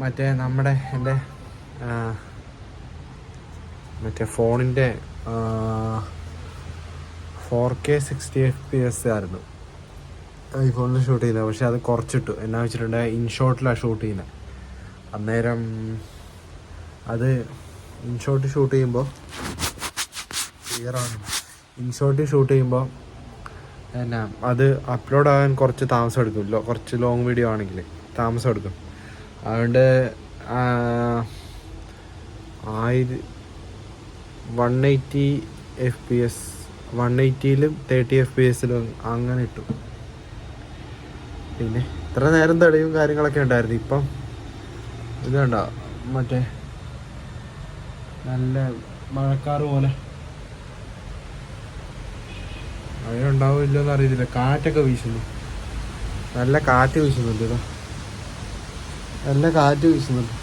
മറ്റേ നമ്മുടെ എന്റെ മറ്റേ ഫോണിന്റെ four K sixty F P S ആയിരുന്നു. ഐഫോണിൽ ഷൂട്ട് ചെയ്യുന്നത് പക്ഷെ അത് കുറച്ചിട്ടു. എന്നാ വെച്ചിട്ടുണ്ടെങ്കിൽ ഇൻഷോട്ടിലാണ് ഷൂട്ട് ചെയ്യുന്നത് അന്നേരം അത് ഇൻഷോട്ട് ഷൂട്ട് ചെയ്യുമ്പോൾ ക്ലിയറാണ് ഇൻഷോട്ട് ഷൂട്ട് ചെയ്യുമ്പോൾ എന്നാ അത് അപ്ലോഡ് ആകാൻ കുറച്ച് താമസം എടുക്കും. കുറച്ച് ലോങ് വീഡിയോ ആണെങ്കിൽ താമസം എടുക്കും. അതുകൊണ്ട് ആയിര one eighty F P S one എയ്റ്റിയിലും thirty F P എസിലും അങ്ങനെ ഇട്ടു. പിന്നെ ഇത്ര നേരം തടയും കാര്യങ്ങളൊക്കെ ഉണ്ടായിരുന്നു. ഇപ്പം ഇത് മറ്റേ നല്ല മഴക്കാറ് പോലെ. മഴ ഉണ്ടാവില്ലെന്ന് അറിയത്തില്ല. കാറ്റൊക്കെ വീശുന്നു. നല്ല കാറ്റ് വീശുന്നുണ്ട് ഇതാ നല്ല കാറ്റ് വീശുന്നുണ്ട്.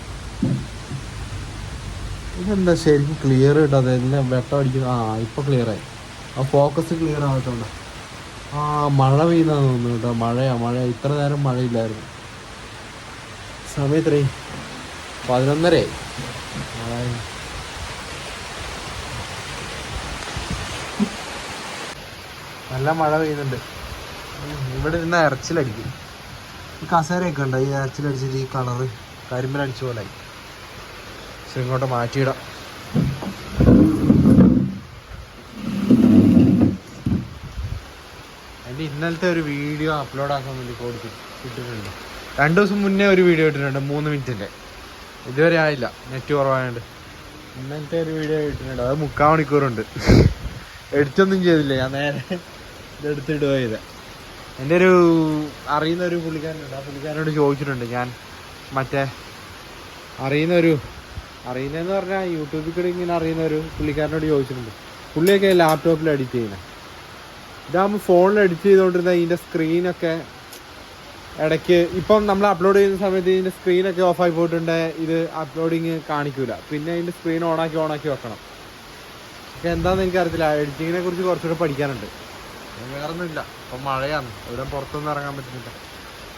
ഇതെന്താ ശരിക്കും ക്ലിയർ കിട്ടാതെ എല്ലാം വെട്ടം അടിക്കുന്നു ആ ഇപ്പൊ ക്ലിയർ ആയി. ആ ഫോക്കസ് ക്ലിയർ ആവട്ടുണ്ട്. ആ മഴ പെയ്യുന്ന തോന്നുന്നു കേട്ടോ. മഴയാ മഴ ഇത്ര നേരം മഴയില്ലായിരുന്നു. സമയം എത്രയായി? പതിനൊന്നരയായി നല്ല മഴ പെയ്യുന്നുണ്ട്. ഇവിടെ നിന്ന് ഇറച്ചിലടിക്കും. കസേരയൊക്കെ ഉണ്ട്? ഈ ഇറച്ചിലടിച്ചിട്ട് ഈ കളറ് കരിമ്പിലടിച്ച പോലെ പക്ഷെ ഇങ്ങോട്ട് മാറ്റിയിടാം. എന്റെ ഇന്നലത്തെ ഒരു വീഡിയോ അപ്ലോഡ് ആക്കാൻ വേണ്ടി കൊടുത്തു ഇട്ടിട്ടുണ്ട്. രണ്ട് ദിവസം മുന്നേ ഒരു വീഡിയോ ഇട്ടിട്ടുണ്ട് മൂന്ന് മിനിറ്റിന്റെ. ഇതുവരെ ആയില്ല നെറ്റ് കുറവായതുകൊണ്ട് ഇന്നലത്തെ ഒരു വീഡിയോ ഇട്ടിട്ടുണ്ട് അത് മുക്കാൽ മണിക്കൂറുണ്ട്. എഡിറ്റൊന്നും ചെയ്തില്ല ഞാൻ നേരെ ഇതെടുത്തിടുക ചെയ്തേ എന്റെ ഒരു അറിയുന്ന ഒരു പുള്ളിക്കാരനുണ്ട്. ആ പുള്ളിക്കാരനോട് ചോദിച്ചിട്ടുണ്ട് ഞാൻ മറ്റേ അറിയുന്ന ഒരു അറിയുന്നതെന്ന് പറഞ്ഞാൽ യൂട്യൂബിൽ കൂടി ഇങ്ങനെ അറിയുന്ന ഒരു പുള്ളിക്കാരനോട് ചോദിച്ചിട്ടുണ്ട്. പുള്ളിയൊക്കെ ലാപ്ടോപ്പിൽ എഡിറ്റ് ചെയ്യുന്നത് ഇതാകുമ്പോൾ ഫോണിൽ എഡിറ്റ് ചെയ്തുകൊണ്ടിരുന്ന ഇതിന്റെ സ്ക്രീനൊക്കെ ഇടയ്ക്ക് ഇപ്പം നമ്മൾ അപ്ലോഡ് ചെയ്യുന്ന സമയത്ത് ഇതിന്റെ സ്ക്രീനൊക്കെ ഓഫായി പോയിട്ടുണ്ട്. ഇത് അപ്ലോഡിങ് കാണിക്കൂല. പിന്നെ ഇതിന്റെ സ്ക്രീൻ ഓണാക്കി ഓണാക്കി വെക്കണം. എന്താണെന്ന് എനിക്കറിയത്തില്ല. എഡിറ്റിങ്ങിനെ കുറിച്ച് കുറച്ചുകൂടെ പഠിക്കാനുണ്ട്. വേറെ ഒന്നുമില്ല ഇപ്പം മഴയാണ്. ഇവിടെ പുറത്തൊന്നും ഇറങ്ങാൻ പറ്റുന്നില്ല.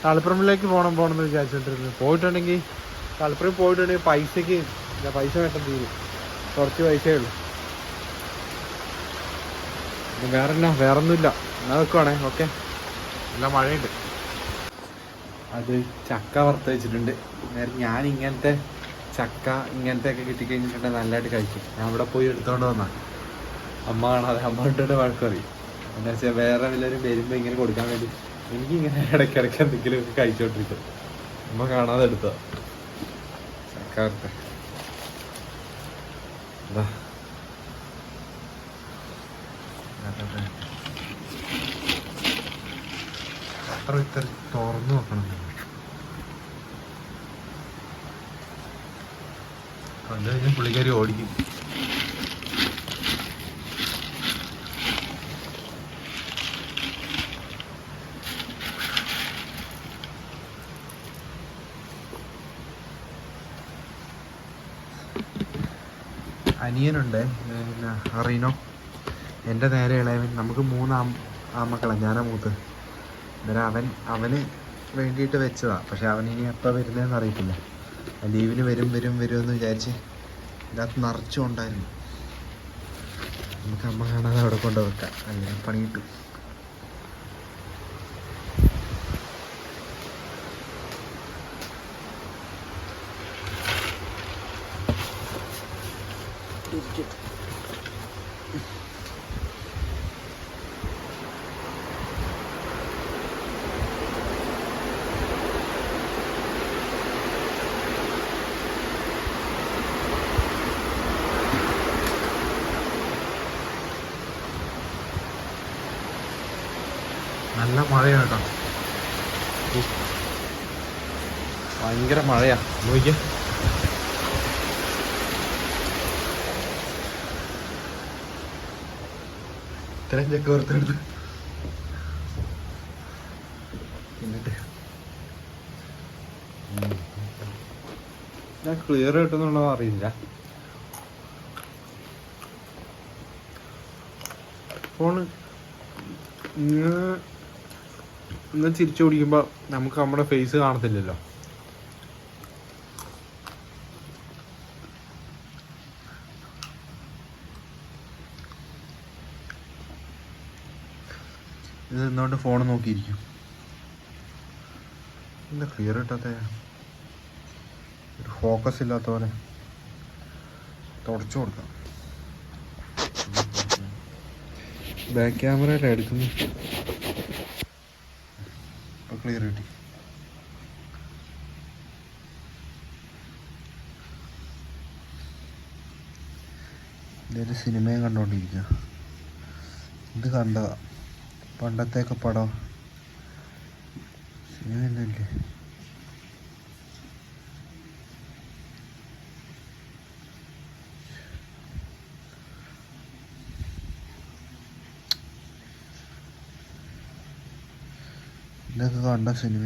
തളിപ്പറമ്പിലേക്ക് പോകണം പോകണം എന്ന് വിചാരിച്ചോണ്ടിരുന്നു. പോയിട്ടുണ്ടെങ്കിൽ തളിപ്പറമ്പിൽ പോയിട്ടുണ്ടെങ്കിൽ പൈസക്ക് പൈസ വേട്ടം തീരും. കുറച്ച് പൈസയേ ഉള്ളൂ. വേറെ എന്നാ വേറെ ഒന്നുമില്ല എന്നാ വെക്കുവാണേ ഓക്കെ. നല്ല മഴയുണ്ട്. അത് ചക്ക വറുത്ത് വെച്ചിട്ടുണ്ട്. നേരം ഞാൻ ഇങ്ങനത്തെ ചക്ക ഇങ്ങനത്തെ ഒക്കെ കിട്ടിക്കഴിഞ്ഞിട്ടുണ്ടെങ്കിൽ നല്ലതായിട്ട് കഴിക്കും. ഞാൻ അവിടെ പോയി എടുത്തോണ്ട് വന്നാ. അമ്മ കാണാതെ അമ്മ ഇട്ടിട്ട് വഴക്ക് പറയും. എന്താ വെച്ചാൽ വേറെ വല്ലവരും വരുമ്പോൾ ഇങ്ങനെ കൊടുക്കാൻ വേണ്ടി എനിക്ക് ഇങ്ങനെ ഇടയ്ക്കിടയ്ക്ക് എന്തെങ്കിലും കഴിച്ചോണ്ടിരിക്കും. അമ്മ കാണാതെ എടുത്ത സർക്കാരിന്റെ. അത്ര ഇത്ര തുറന്നു നോക്കണം. കണ്ടു പുള്ളിക്കാരി ഓടിക്കും. അനിയനുണ്ട് പിന്നെ അറിയണോ എന്റെ നേരെ ഇളയവൻ. നമുക്ക് മൂന്ന് ആമക്കളാണ് ഞാനാ മൂത്ത്. അന്നേരം അവൻ അവന് വേണ്ടിയിട്ട് വെച്ചതാണ് പക്ഷെ അവൻ ഇനി എപ്പോൾ വരുന്നതെന്ന് അറിയത്തില്ല ലീവിന് വരും വരും വരും എന്ന് വിചാരിച്ച് ഇതിനകത്ത് നിറച്ചുകൊണ്ടായിരുന്നു നമുക്ക് അമ്മ കാണാതെ അവിടെ കൊണ്ട് വെക്കാം അങ്ങനെ പണി കിട്ടും നല്ല മഴയാണ് കേട്ടോ. ഭയങ്കര മഴയാ. നോക്കിയേ ഇത്രയും ചെക്ക് ഓർത്തെടുത്ത് എന്നിട്ട്. ഉം. ഞാൻ ക്ലിയർ കിട്ടുന്നുണ്ടോ അറിയില്ല. ഫോണ്. ഒന്ന് തിരിച്ചു പിടിക്കുമ്പോൾ നമുക്ക് നമ്മുടെ ഫേസ് കാണത്തില്ലല്ലോ. ഇത് എന്തുകൊണ്ട് ഫോൺ നോക്കിയിരിക്കും. എന്താ ക്ലിയർ കിട്ടാത്ത ഒരു ഫോക്കസ് ഇല്ലാത്ത പോലെ തുടച്ചു കൊടുക്കാം. ബാക്ക് ക്യാമറയിലാണ് എടുക്കുന്നത് ക്ലിയർ കിട്ടി. ഇതൊരു സിനിമയും കണ്ടുകൊണ്ടിരിക്കുക ഇത് കണ്ടതാ പണ്ടത്തെയൊക്കെ പടം. സിനിമ ഒന്നുമില്ലേ ഇതൊക്കെ കണ്ട സിനിമ.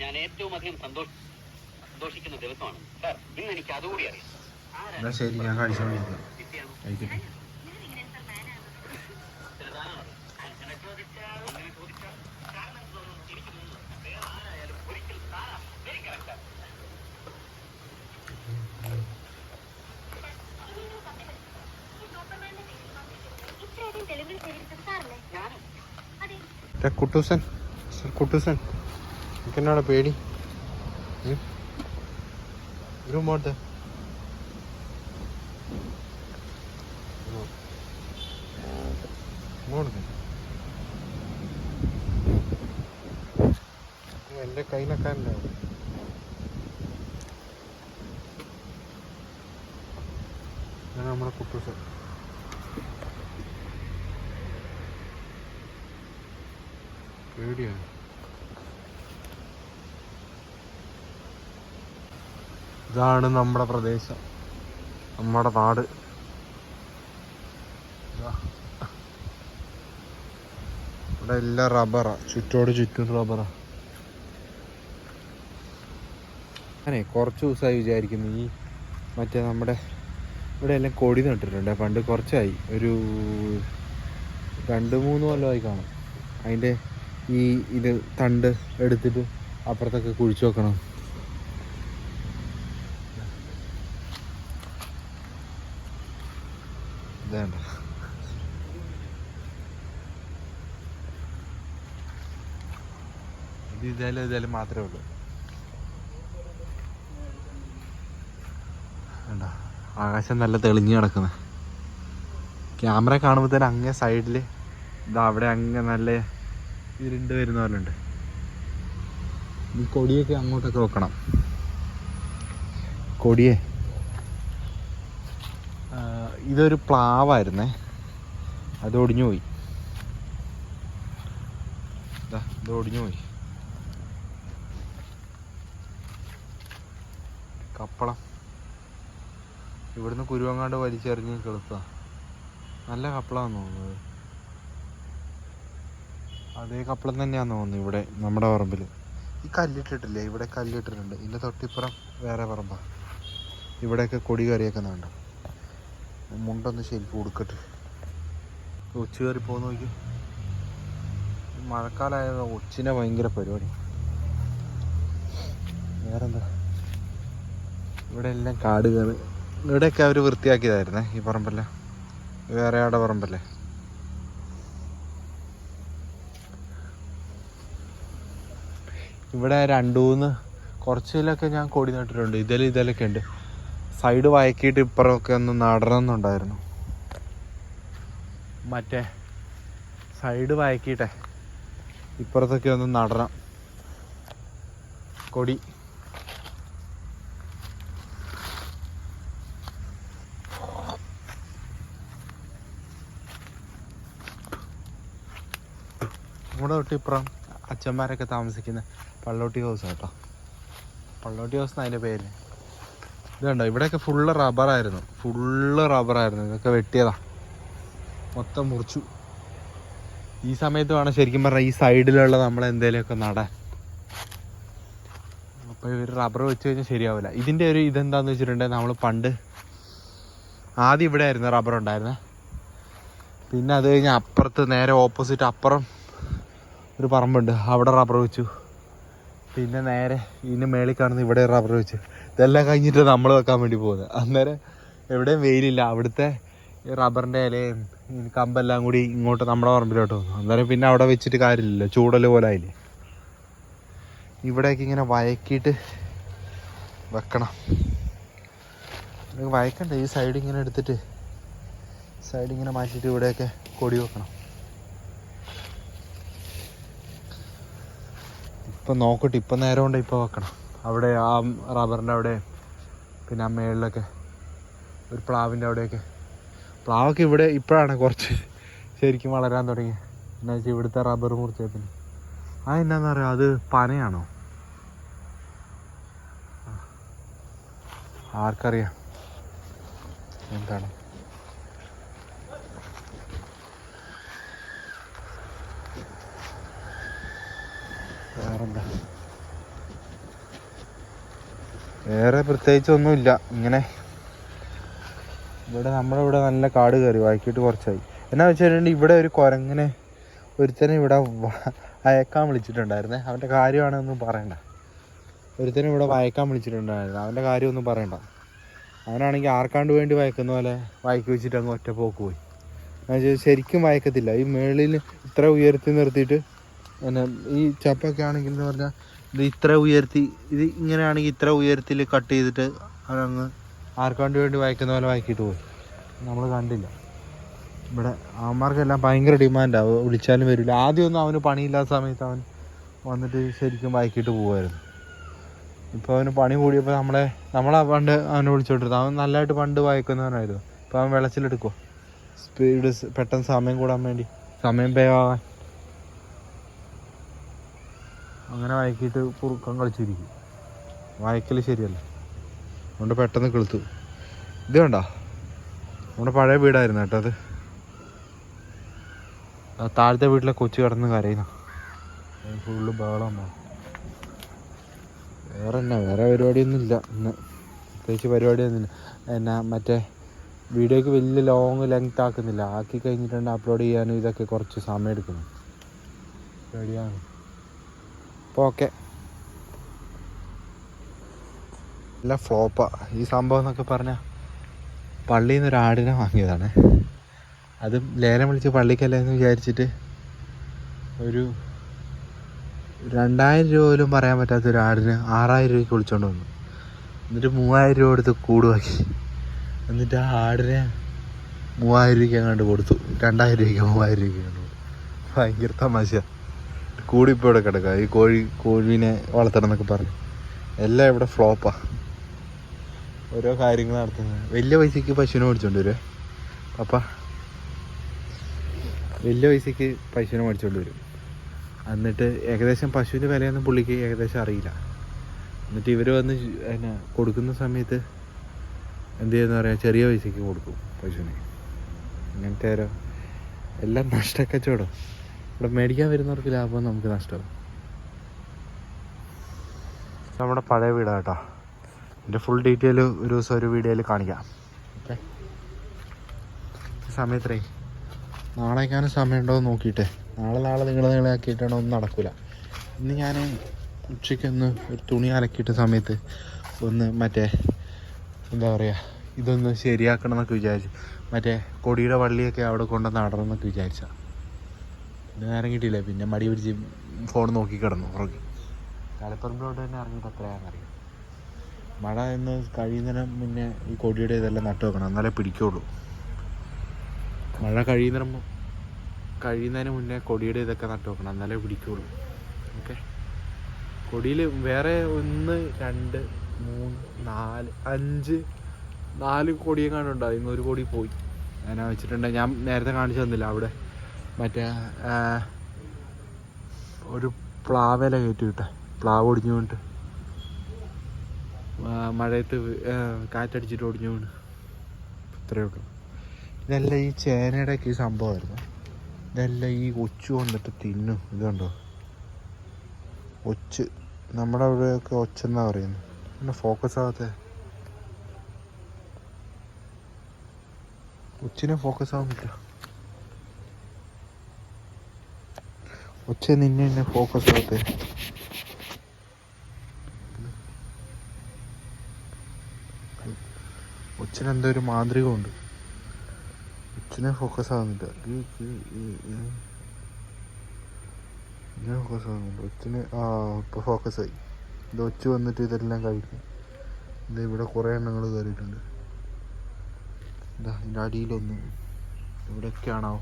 ഞാൻ ഏറ്റവും അധികം സന്തോഷ സന്തോഷിക്കുന്ന ദിവസമാണ്. സാർ ഇന്ന് എനിക്ക് അതുകൂടി അറിയാം. ശരി ഞാൻ കുട്ടൂസൻ. സർ കുട്ടൂസൻ. എനിക്കെന്നാണ് പേടി? ഒരു മോട്ട് എന്റെ കയ്യിലൊക്കെ ഉണ്ടാവും നമ്മുടെ കുട്ടൂസൻ പേടിയാണ് ഇതാണ് നമ്മുടെ പ്രദേശം. നമ്മുടെ നാട്. ഇവിടെ എല്ലാം റബ്ബറാ. ചുറ്റോട് ചുറ്റും റബ്ബറാ. ഞാനേ കുറച്ച് ദിവസമായി വിചാരിക്കുന്നു. ഈ മറ്റേ നമ്മുടെ ഇവിടെ എല്ലാം കൊടി നട്ടിട്ടുണ്ട്. പണ്ട് കുറച്ചായി. ഒരു രണ്ട് മൂന്ന് കൊല്ലമായി കാണും. അതിന്റെ ഈ ഇത് തണ്ട് എടുത്തിട്ട് അപ്പുറത്തൊക്കെ കുഴിച്ചു വെക്കണം ഇതേണ്ട ഇത് ഇതായാലും ഇതായാലും മാത്രമേ ഉള്ളൂ. വേണ്ട ആകാശം നല്ല തെളിഞ്ഞു കിടക്കുന്നത് ക്യാമറ കാണുമ്പോൾ തന്നെ അങ്ങേ സൈഡിൽ ഇതാ അവിടെ അങ്ങ് നല്ല ഇരുണ്ട് വരുന്ന പോലെ ഉണ്ട്. ഈ കൊടിയൊക്കെ അങ്ങോട്ടൊക്കെ വെക്കണം. കൊടിയെ. ഇതൊരു പ്ലാവായിരുന്നേ. അത് ഒടിഞ്ഞു പോയി. ഇത് ഒടിഞ്ഞു പോയി. കപ്പളം. ഇവിടുന്ന് കുരുവങ്ങാട് വലിച്ചെറിഞ്ഞ് കിളുത്ത. നല്ല കപ്പളാന്ന് തോന്നുന്നത്. അതേ കപ്പളം തന്നെയാന്ന് തോന്നുന്നു ഇവിടെ നമ്മുടെ പറമ്പിൽ ഈ കല്ലിട്ടിട്ടില്ലേ? ഇവിടെ കല്ലിട്ടിട്ടുണ്ട്. ഇതിന്റെ തൊട്ടിപ്പുറം വേറെ പറമ്പാ. ഇവിടെയൊക്കെ കൊടി കയറിയേക്കുന്നുണ്ട് മുണ്ടൊന്ന് ശരിക്കും കൊടുക്കട്ടെ ഒച്ച കയറി പോകുന്ന നോക്കി. മഴക്കാലമായത് ഒച്ചിനെ ഭയങ്കര പരിപാടി. വേറെന്താ? ഇവിടെ എല്ലാം കാട് കയറി ഇവിടെയൊക്കെ അവർ വൃത്തിയാക്കിയതായിരുന്നേ ഈ പറമ്പല്ല. വേറെ ആടെ പറമ്പല്ലേ? ഇവിടെ രണ്ട് മൂന്ന് കുറച്ചിലൊക്കെ ഞാൻ കൊടി നട്ടിട്ടുണ്ട്. ഇതിൽ ഇതിലൊക്കെ ഉണ്ട്. സൈഡ് വയക്കിയിട്ട് ഇപ്പുറമൊക്കെ ഒന്ന് നടണമെന്നുണ്ടായിരുന്നു. മറ്റേ സൈഡ് വയക്കിയിട്ടെ ഇപ്പുറത്തൊക്കെ ഒന്ന് നടണം. കൊടി. നമ്മുടെ തൊട്ടിപ്പുറം അച്ഛന്മാരൊക്കെ താമസിക്കുന്ന പള്ളോട്ടി ഹൗസ് കേട്ടോ. പള്ളോട്ടി ഹൗസ് അതിന്റെ പേര് ഇത് കണ്ടോ? ഇവിടെയൊക്കെ ഫുള്ള് റബ്ബറായിരുന്നു ഫുള്ള് റബ്ബറായിരുന്നു ഇതൊക്കെ വെട്ടിയതാ. മൊത്തം മുറിച്ചു. ഈ സമയത്ത് വേണം ശരിക്കും പറഞ്ഞാൽ ഈ സൈഡിലുള്ള നമ്മൾ എന്തേലുമൊക്കെ നടാൻ അപ്പോൾ ഇവർ റബ്ബർ വെച്ച് കഴിഞ്ഞാൽ ശരിയാവില്ല. ഇതിന്റെ ഒരു ഇതെന്താന്ന് വെച്ചിട്ടുണ്ടെങ്കിൽ നമ്മൾ പണ്ട് ആദ്യം ഇവിടെ ആയിരുന്നു റബ്ബർ ഉണ്ടായിരുന്നത് പിന്നെ അത് കഴിഞ്ഞ് അപ്പുറത്ത് നേരെ ഓപ്പോസിറ്റ് അപ്പുറം ഒരു പറമ്പുണ്ട്. അവിടെ റബ്ബർ വെച്ചു. പിന്നെ നേരെ ഇതിന് മേളിൽ കാണുന്ന ഇവിടെ റബ്ബർ വെച്ചു. ഇതെല്ലാം കഴിഞ്ഞിട്ട് നമ്മൾ വെക്കാൻ വേണ്ടി പോകുന്നത് അന്നേരം എവിടെയും വെയിലില്ല. അവിടുത്തെ റബ്ബറിന്റെ ഇലയും കമ്പെല്ലാം കൂടി ഇങ്ങോട്ട് നമ്മുടെ പറമ്പിലോട്ട് വന്നു. അന്നേരം പിന്നെ അവിടെ വെച്ചിട്ട് കാര്യമില്ലല്ലോ. ചൂടൽ പോലെ ആയില്ലേ. ഇവിടേക്ക് ഇങ്ങനെ വയക്കിയിട്ട് വെക്കണം. വയക്കണ്ട. ഈ സൈഡ് ഇങ്ങനെ എടുത്തിട്ട് സൈഡ് ഇങ്ങനെ മാറ്റിയിട്ട് ഇവിടെയൊക്കെ കൊടി വെക്കണം. ഇപ്പം നോക്കട്ടെ ഇപ്പം നേരം കൊണ്ട് ഇപ്പോൾ വെക്കണം. അവിടെ ആ റബ്ബറിന്റെ അവിടെ പിന്നെ ആ മേളിലൊക്കെ ഒരു പ്ലാവിന്റെ അവിടെയൊക്കെ. പ്ലാവൊക്കെ ഇവിടെ ഇപ്പോഴാണ് കുറച്ച് ശരിക്കും വളരാൻ തുടങ്ങി എന്നാ വെച്ചാൽ ഇവിടുത്തെ റബ്ബർ മുറിച്ചതിന് ആ എന്നാന്ന് പറയുക അത് പനയാണോ? ആർക്കറിയാം. എന്താണ്? വേറെന്താ വേറെ പ്രത്യേകിച്ചൊന്നുമില്ല. ഇങ്ങനെ ഇവിടെ നമ്മുടെ ഇവിടെ നല്ല കാട് കയറി. വായിക്കിട്ട് കുറച്ചായി. എന്നാ വെച്ചിട്ടുണ്ടെങ്കിൽ ഇവിടെ ഒരു കുരങ്ങനെ ഒരുത്തനെ ഇവിടെ അയക്കാൻ വിളിച്ചിട്ടുണ്ടായിരുന്നേ. അവന്റെ കാര്യമാണെന്നൊന്നും പറയണ്ട. ഒരുത്തനെ ഇവിടെ വായിക്കാൻ വിളിച്ചിട്ടുണ്ടായിരുന്നു. അവന്റെ കാര്യമൊന്നും പറയണ്ട. അവനാണെങ്കിൽ ആർക്കാണ്ട് വേണ്ടി വായിക്കുന്ന പോലെ വായിക്കി വെച്ചിട്ട് അങ്ങ് ഒറ്റ പോക്ക് പോയി ശരിക്കും വായിക്കത്തില്ല. ഈ മേളിൽ ഇത്ര ഉയർത്തി നിർത്തിയിട്ട് പിന്നെ ഈ ചപ്പൊക്കെ ആണെങ്കിൽ എന്ന് പറഞ്ഞാൽ ഇത് ഇത്ര ഉയർത്തി ഇത് ഇങ്ങനെയാണെങ്കിൽ ഇത്ര ഉയർത്തിൽ കട്ട് ചെയ്തിട്ട് അതങ്ങ് ആർക്കാണ്ട് വേണ്ടി വായിക്കുന്ന പോലെ വായിക്കിട്ട് പോയി. നമ്മൾ കണ്ടില്ല. ഇവിടെ അവന്മാർക്കെല്ലാം ഭയങ്കര ഡിമാൻഡാണ് വിളിച്ചാലും വരില്ല. ആദ്യമൊന്നും അവന് പണിയില്ലാത്ത സമയത്ത് അവൻ വന്നിട്ട് ശരിക്കും വായിക്കിട്ട് പോകുമായിരുന്നു ഇപ്പോൾ അവന് പണി കൂടിയപ്പോൾ നമ്മളെ നമ്മളെ പണ്ട് അവനെ വിളിച്ചോട്ടിരുന്നു അവൻ നല്ലതായിട്ട് പണ്ട് വായിക്കുന്നവനായിരുന്നു. ഇപ്പോൾ അവൻ വെള്ളച്ചിലെടുക്കുക സ്പീഡ് പെട്ടെന്ന് സമയം കൂടാൻ വേണ്ടി. സമയം വേഗമാകാൻ അങ്ങനെ വഴക്കിയിട്ട് കുറുക്കം കളിച്ചിരിക്കും. വഴക്കൽ ശരിയല്ല. അതുകൊണ്ട് പെട്ടെന്ന് കിളുത്തു. ഇത് വേണ്ട നമ്മുടെ പഴയ വീടായിരുന്നു കേട്ടോ അത്. താഴത്തെ വീട്ടിലെ കൊച്ചു കിടന്ന് കരയുന്ന. ഫുള്ള് ബഹളം വേറെ എന്നാ വേറെ പരിപാടിയൊന്നും ഇല്ല ഇന്ന്. പ്രത്യേകിച്ച് പരിപാടിയൊന്നുമില്ല എന്നാ മറ്റേ വീഡിയോക്ക് വലിയ ലോങ് ലെങ്ത് ആക്കുന്നില്ല. ആക്കി കഴിഞ്ഞിട്ടുണ്ട് അപ്ലോഡ് ചെയ്യാനും ഇതൊക്കെ കുറച്ച് സമയം എടുക്കുന്നു പരിപാടിയാണ് അപ്പോൾ ഓക്കെ. നല്ല ഫ്ലോപ്പാ ഈ സംഭവം എന്നൊക്കെ പറഞ്ഞാൽ പള്ളിയിൽ നിന്ന് ഒരു ആടിനെ വാങ്ങിയതാണ്. അതും ലേലം വിളിച്ച് പള്ളിക്കല്ലേ എന്ന് വിചാരിച്ചിട്ട് ഒരു രണ്ടായിരം രൂപ പോലും പറയാൻ പറ്റാത്ത ഒരു ആടിന് ആറായിരം രൂപയ്ക്ക് വിളിച്ചോണ്ട് വന്നു. എന്നിട്ട് മൂവായിരം രൂപ കൊടുത്ത് കൂടുവാക്കി. എന്നിട്ട് ആ ആടിനെ മൂവായിരം രൂപയ്ക്ക് അങ്ങോട്ട് കൊടുത്തു. രണ്ടായിരം രൂപയ്ക്ക് മൂവായിരം രൂപയ്ക്ക് അങ്ങോട്ട് കൊടുത്തു. ഭയങ്കര തമാശ കൂടിപ്പോൾ ഇവിടെ കിടക്കുക. ഈ കോഴി കോഴീനെ വളർത്തണം എന്നൊക്കെ പറഞ്ഞു. എല്ലാം ഇവിടെ ഫ്ലോപ്പാ. ഓരോ കാര്യങ്ങൾ നടത്തുന്നത്. വലിയ പൈസക്ക് പശുവിനെ മേടിച്ചോണ്ട് വരും. പപ്പ വലിയ പൈസക്ക് പശുവിനെ മേടിച്ചോണ്ട് വരും. എന്നിട്ട് ഏകദേശം പശുവിന്റെ വിലയൊന്നും പുള്ളിക്ക് ഏകദേശം അറിയില്ല. എന്നിട്ട് ഇവർ വന്ന് എന്നാ കൊടുക്കുന്ന സമയത്ത് എന്ത് ചെയ്യുന്ന പറയാ ചെറിയ പൈസക്ക് കൊടുക്കും പശുവിനെ. അങ്ങനത്തെ ഓരോ എല്ലാം നഷ്ടക്കച്ചവടം. ഇവിടെ മേടിക്കാൻ വരുന്നവർക്ക് ലാഭം നമുക്ക് നഷ്ടമാവും നമ്മുടെ പഴയ വീടാണ് കേട്ടോ എന്റെ ഫുൾ ഡീറ്റെയിൽ ഒരു ദിവസം ഒരു വീഡിയോയിൽ കാണിക്കാം. ഓക്കെ. സമയത്രേ. നാളേക്കാനും സമയമുണ്ടോ എന്ന് നോക്കിയിട്ടേ. നാളെ നാളെ നിങ്ങൾ നിങ്ങളെ ആക്കിയിട്ടാണോ ഒന്നും നടക്കില്ല ഇന്ന് ഞാൻ ഉച്ചയ്ക്കൊന്ന് ഒരു തുണി അലക്കിയിട്ട സമയത്ത് ഒന്ന് മറ്റേ എന്താ പറയുക ഇതൊന്ന് ശരിയാക്കണം എന്നൊക്കെ വിചാരിച്ചു. മറ്റേ കൊടിയുടെ വള്ളിയൊക്കെ അവിടെ കൊണ്ടുവന്ന് നടണം എന്നൊക്കെ വിചാരിച്ച പിന്നെ നേരം കിട്ടിയില്ല? പിന്നെ മടി പിടിച്ച് ഫോൺ നോക്കി കിടന്നു ഉറങ്ങി. കളിപ്പറമ്പിലോട്ട് തന്നെ ഇറങ്ങിയിട്ട് എത്രയാണെന്നറിയാം മഴ എന്ന് കഴിയുന്നതിന് മുന്നേ ഈ കൊടിയുടെ ഇതെല്ലാം നട്ടു വെക്കണം എന്നാലേ പിടിക്കുള്ളൂ. മഴ കഴിയുന്നതിന് കഴിയുന്നതിന് മുന്നേ കൊടിയുടെ ഇതൊക്കെ നട്ടു വെക്കണം എന്നാലേ പിടിക്കുള്ളൂ. ഓക്കെ? കൊടിയിൽ വേറെ ഒന്ന് രണ്ട് മൂന്ന് നാല് അഞ്ച് നാല് കൊടിയെങ്ങാണ്ട് ഉണ്ടാവും ഇന്ന് ഒരു കൊടി പോയി. ഞാൻ വെച്ചിട്ടുണ്ട്. ഞാൻ നേരത്തെ കാണിച്ചു തന്നില്ല അവിടെ. മറ്റേ ഒരു പ്ലാവേല കയറ്റി വിട്ടെ പ്ലാവ് ഒടിഞ്ഞു കൊണ്ട് മഴയത്ത് കാറ്റടിച്ചിട്ട് ഒടിഞ്ഞു വീണ് ഇത്രയേ ഉള്ളൂ. ഇതെല്ലാം ഈ ചേനയുടെ ഒക്കെ ഈ സംഭവമായിരുന്നു. ഇതെല്ലാം ഈ ഒച്ചു കൊണ്ടിട്ട് തിന്നും. ഇതുണ്ടോ ഒച്ച്. നമ്മുടെ അവിടെയൊക്കെ ഒച്ചെന്നാ പറയുന്നത്. പിന്നെ ഫോക്കസ് ആവാത്ത. ഒച്ചിനെ ഫോക്കസ് ആവുന്നില്ല ഒച്ച നിന്നെ എന്നെ ഫോക്കസ് ആകത്തെ ഒച്ചിന് എന്തോ ഒരു മാന്ത്രികമുണ്ട്. ഒച്ചിനെ ഫോക്കസ് ആകുന്നില്ല. ഫോക്കസ് ആകുന്നുണ്ട് ഒച്ചിന് ആ ഇപ്പോൾ ഫോക്കസ് ആയി. ഇത് ഒച്ച വന്നിട്ട് ഇതെല്ലാം കഴിക്കും. ഇത് ഇവിടെ കുറേ എണ്ണങ്ങൾ കയറിയിട്ടുണ്ട്. ഇതാ ഇതിന്റെ അടിയിലൊന്ന്. എവിടെയൊക്കെയാണോ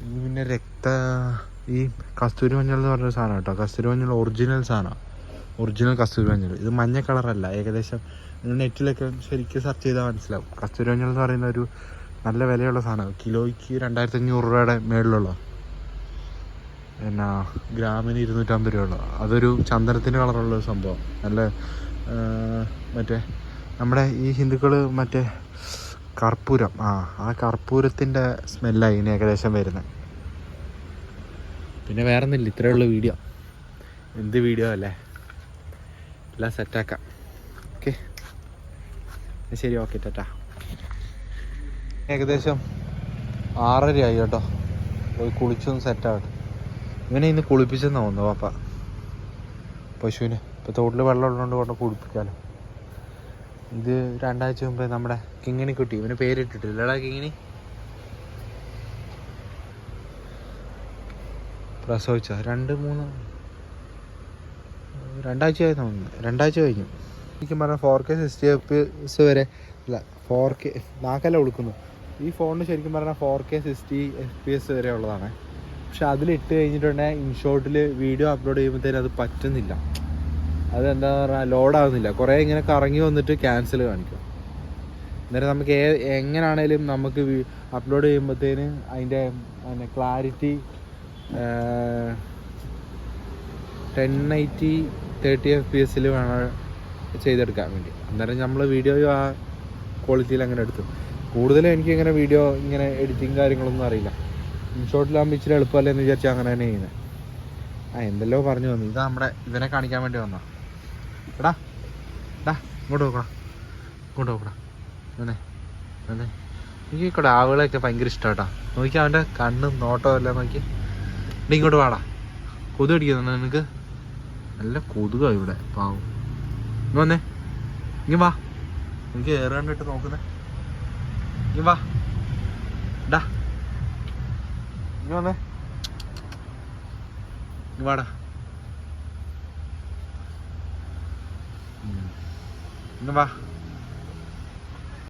പിന്നെ രക്ത ഈ കസ്തൂരി മഞ്ഞൾ എന്ന് പറഞ്ഞൊരു സാധനം കേട്ടോ. കസ്തൂരി മഞ്ഞൾ ഒറിജിനൽ സാധനമാണ് ഒറിജിനൽ കസ്തൂരി മഞ്ഞൾ. ഇത് മഞ്ഞ കളറല്ല ഏകദേശം നെറ്റിലൊക്കെ ശരിക്കും സെർച്ച് ചെയ്താൽ മനസ്സിലാവും. കസ്തൂരി മഞ്ഞൾ എന്ന് പറയുന്ന ഒരു നല്ല വിലയുള്ള സാധനമാണ് കിലോയ്ക്ക് രണ്ടായിരത്തി അഞ്ഞൂറ് രൂപയുടെ മേളിലുള്ള. എന്നാ ഗ്രാമിന് ഇരുന്നൂറ്റമ്പത് രൂപയുള്ള. അതൊരു ചന്ദനത്തിന്റെ കളറുള്ള സംഭവം. നല്ല മറ്റേ നമ്മുടെ ഈ ഹിന്ദുക്കൾ മറ്റേ കർപ്പൂരം. ആ ആ കർപ്പൂരത്തിന്റെ സ്മെല്ലായി ഇതിന് ഏകദേശം വരുന്നത് പിന്നെ വേറെ ഒന്നുമില്ല ഇത്രയേ ഉള്ളൂ വീഡിയോ എന്ത് വീഡിയോ അല്ലേ? എല്ലാം സെറ്റാക്കാം ഓക്കെ ശരി ഓക്കെ ടാറ്റാ. ഏകദേശം ആറര ആയി കേട്ടോ. പോയി കുളിച്ചൊന്ന് സെറ്റാകട്ടെ ഇവനെ ഇന്ന് കുളിപ്പിച്ചെന്നാ തോന്നുന്നു പാപ്പ പശുവിന്. ഇപ്പോൾ തോട്ടിൽ വെള്ളം ഉള്ളതുകൊണ്ട് കൊണ്ട് കുളിപ്പിക്കാമല്ലോ ഇത് രണ്ടാഴ്ച മുമ്പേ നമ്മുടെ കിങ്ങിണി കുട്ടി ഇവന് പേരിട്ടിട്ടില്ലടാ കിങ്ങിണി. പ്രസവിച്ച? രണ്ട് മൂന്ന് രണ്ടാഴ്ച ആയി തോന്നുന്നു. രണ്ടാഴ്ച കഴിഞ്ഞു. എനിക്ക് പറഞ്ഞാൽ ഫോർ കെ സിക്സ്റ്റി എഫ് വരെ അല്ല ഫോർ കെ നാക്കല്ല കൊടുക്കുന്നു ഈ ഫോണിന് ശരിക്കും പറഞ്ഞാൽ four K sixty F P S വരെ ഉള്ളതാണ്. പക്ഷെ അതിലിട്ട് കഴിഞ്ഞിട്ടുണ്ടെങ്കിൽ ഇൻഷോട്ടിൽ വീഡിയോ അപ്ലോഡ് ചെയ്യുമ്പോഴത്തേനും അത് പറ്റുന്നില്ല. അതെന്താ പറഞ്ഞാൽ ലോഡാകുന്നില്ല കുറേ ഇങ്ങനെ കറങ്ങി വന്നിട്ട് ക്യാൻസൽ കാണിക്കും. അന്നേരം നമുക്ക് ഏ എങ്ങനെയാണേലും നമുക്ക് അപ്ലോഡ് ചെയ്യുമ്പോഴത്തേന് അതിന്റെ പിന്നെ clarity ten eighty thirty F P എസിൽ വേണം ചെയ്തെടുക്കാൻ വേണ്ടി. അന്നേരം നമ്മൾ വീഡിയോ ആ ക്വാളിറ്റിയിൽ അങ്ങനെ എടുത്തു. കൂടുതലും എനിക്ക് ഇങ്ങനെ വീഡിയോ ഇങ്ങനെ എഡിറ്റിങ് കാര്യങ്ങളൊന്നും അറിയില്ല. ഇൻഷോട്ടിലാകുമ്പോൾ ഇച്ചിരി എളുപ്പമല്ലേ എന്ന് വിചാരിച്ചാൽ അങ്ങനെ തന്നെ ചെയ്യുന്നത് ആ എന്തെല്ലോ പറഞ്ഞു വന്നു. ഇത് നമ്മുടെ ഇവനെ കാണിക്കാൻ വേണ്ടി വന്നാ എടാ എടാ ഇങ്ങോട്ട് നോക്കടാ. ഇങ്ങോട്ട് നോക്കടാ. അതെ അതെ എനിക്ക് കൂടെ ആവുകളെയൊക്കെ ഭയങ്കര ഇഷ്ടമാട്ടാ നോക്കി അവന്റെ കണ്ണും നോട്ടവും എല്ലാം നോക്കി. എടാ ഇങ്ങോട്ട് വാടാ. കൊതു അടിക്കുന്നുണ്ടോ നിനക്ക്? നല്ല കൊതുകാണ് ഇവിടെ പാവം. ഇങ്ങ വന്നേ. ഇങ്ങ വാ. എനിക്ക് ഏറെ കണ്ടിട്ട് നോക്കുന്നേ. ഇങ്ങ വാ. ഡാ ഇങ്ങ വന്നേ. ഇങ്ങ വാടാ. ഉം. ഇങ്ങ് വാ